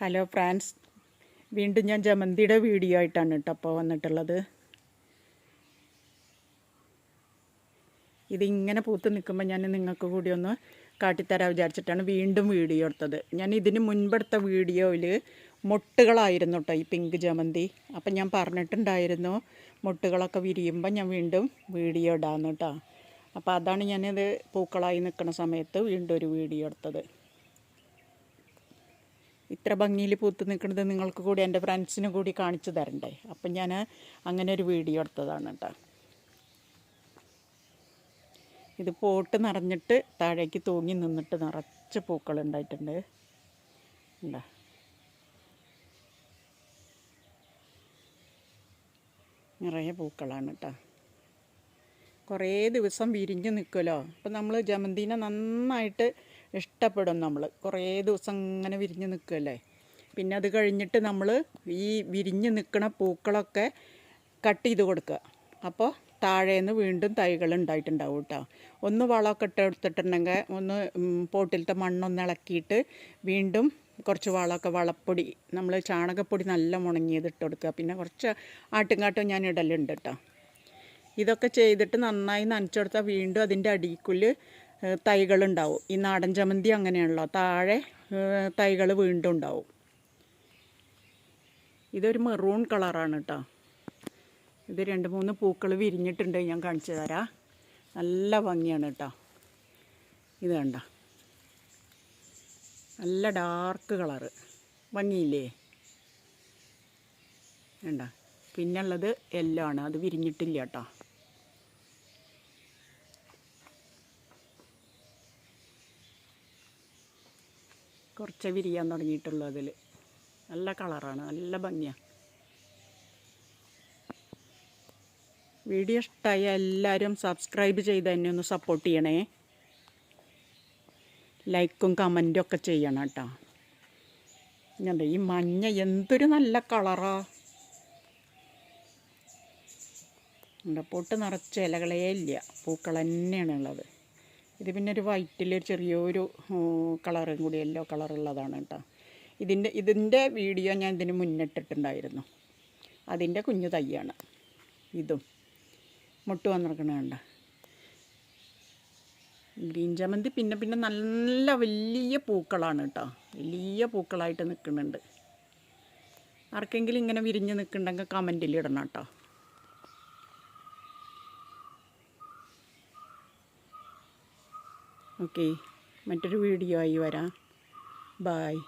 Hello France വീണ്ടും ഞാൻ ജമന്തിയുടെ video ആയിട്ടാണ് കേട്ടോ അപ്പോൾ വന്നിട്ടുള്ളത്. ഇതിങ്ങനെ പൂത്ത് നിൽക്കുമ്പോൾ ഞാൻ നിങ്ങൾക്ക് കൂടി ഒന്ന് കാട്ടിത്തരാൻ വിചാരിച്ചിട്ടാണ് വീണ്ടും വീഡിയോ എടുത്തത്. ഞാൻ ഇതിന് മുൻപെടുത്ത വീഡിയോയിൽ മുട്ടുകളായിരുന്നു കേട്ടോ ഈ പിങ്ക് ജമന്തി. അപ്പം ഞാൻ പറഞ്ഞിട്ടുണ്ടായിരുന്നു മുട്ടുകളൊക്കെ വിരിയുമ്പോൾ ഞാൻ വീണ്ടും വീഡിയോ ഇടാന്ന് കേട്ടോ അപ്പോൾ അതാണ് ഞാനിത് പൂക്കളായി നിൽക്കുന്ന സമയത്ത് വീണ്ടും ഒരു വീഡിയോ എടുത്തത്. ഇത്ര ഭംഗിയിൽ പൂത്ത് നിൽക്കുന്നത് നിങ്ങൾക്ക് കൂടി എന്റെ ഫ്രണ്ട്സിന് കൂടി കാണിച്ചു തരണ്ടേ? അപ്പം ഞാൻ അങ്ങനെ ഒരു വീഡിയോ എടുത്തതാണ് കേട്ടോ ഇത് പോട്ട് നിറഞ്ഞിട്ട് താഴേക്ക് തൂങ്ങി നിന്നിട്ട് നിറച്ച് പൂക്കൾ ഉണ്ടായിട്ടുണ്ട്. ഉണ്ടോ നിറയെ പൂക്കളാണ് കേട്ടോ കുറേ ദിവസം വിരിഞ്ഞ് നിൽക്കുമല്ലോ. അപ്പം നമ്മൾ ജമന്തിനെ നന്നായിട്ട് ഇഷ്ടപ്പെടും നമ്മൾ. കുറേ ദിവസം ഇങ്ങനെ വിരിഞ്ഞ് നിൽക്കുമല്ലേ. പിന്നെ അത് കഴിഞ്ഞിട്ട് നമ്മൾ ഈ വിരിഞ്ഞ് നിൽക്കുന്ന പൂക്കളൊക്കെ കട്ട് ചെയ്ത് കൊടുക്കുക. അപ്പോൾ താഴേന്ന് വീണ്ടും തൈകൾ ഉണ്ടായിട്ടുണ്ടാവും കേട്ടോ. ഒന്ന് വളമൊക്കെ ഇട്ട് എടുത്തിട്ടുണ്ടെങ്കിൽ ഒന്ന് പോട്ടിലത്തെ മണ്ണൊന്ന് ഇളക്കിയിട്ട് വീണ്ടും കുറച്ച് വളമൊക്കെ വളപ്പൊടി നമ്മൾ ചാണകപ്പൊടി നല്ല മുണങ്ങിയത് ഇട്ട് കൊടുക്കുക. പിന്നെ കുറച്ച് ആട്ടുംകാട്ടും ഞാൻ ഇടലുണ്ട് കേട്ടോ. ഇതൊക്കെ ചെയ്തിട്ട് നന്നായി നനച്ചെടുത്താൽ വീണ്ടും അതിന്റെ അടിക്കുള്ളിൽ തൈകളുണ്ടാവും. ഈ നാടൻ ചമന്തി അങ്ങനെയാണല്ലോ. താഴെ തൈകൾ വീണ്ടും ഉണ്ടാവും. ഇതൊരു മെറൂൺ കളറാണ് കേട്ടോ ഇത് രണ്ട് മൂന്ന് പൂക്കൾ വിരിഞ്ഞിട്ടുണ്ട്. ഞാൻ കാണിച്ചു തരാം. നല്ല ഭംഗിയാണ് കേട്ടോ ഇത് കണ്ട. നല്ല ഡാർക്ക് കളറ്. ഭംഗിയില്ലേ? വേണ്ട പിന്നുള്ളത് യെല്ലോ ആണ്. അത് വിരിഞ്ഞിട്ടില്ല കേട്ടോ കുറച്ച് വിരിയാൻ തുടങ്ങിയിട്ടുള്ളൂ അതിൽ നല്ല കളറാണ് നല്ല ഭംഗിയാണ് വീഡിയോ ഇഷ്ടമായ എല്ലാവരും സബ്സ്ക്രൈബ് ചെയ്ത് എന്നെ ഒന്ന് സപ്പോർട്ട് ചെയ്യണേ. ലൈക്കും കമന്റും ഒക്കെ ചെയ്യണം കേട്ടോ. ഞാൻ ഈ മഞ്ഞ എന്തൊരു നല്ല കളറാ. പൊട്ട് നിറച്ച ഇലകളേ ഇല്ല. പൂക്കൾ തന്നെയാണ് ഉള്ളത് ഇത് പിന്നെ ഒരു വൈറ്റിൽ ചെറിയൊരു കളറും കൂടി യെല്ലോ കളറുള്ളതാണ് കേട്ടോ. ഇതിന്റെ ഇതിന്റെ വീഡിയോ ഞാൻ ഇതിന് മുന്നിട്ടിട്ടുണ്ടായിരുന്നു. അതിന്റെ കുഞ്ഞു തയ്യാണ് ഇതും. മുട്ട് വന്നിരിക്കണ കണ്ട. ഗ്രീൻ ജമന്തി പിന്നെ പിന്നെ നല്ല വലിയ പൂക്കളാണ് കേട്ടോ. വലിയ പൂക്കളായിട്ട് നിൽക്കുന്നുണ്ട്. ആർക്കെങ്കിലും ഇങ്ങനെ വിരിഞ്ഞ് നിൽക്കുന്നുണ്ടെങ്കിൽ കമന്റിൽ ഇടണം കേട്ടോ. ഓക്കെ. മറ്റൊരു വീഡിയോ ആയി വരാം. ബായ്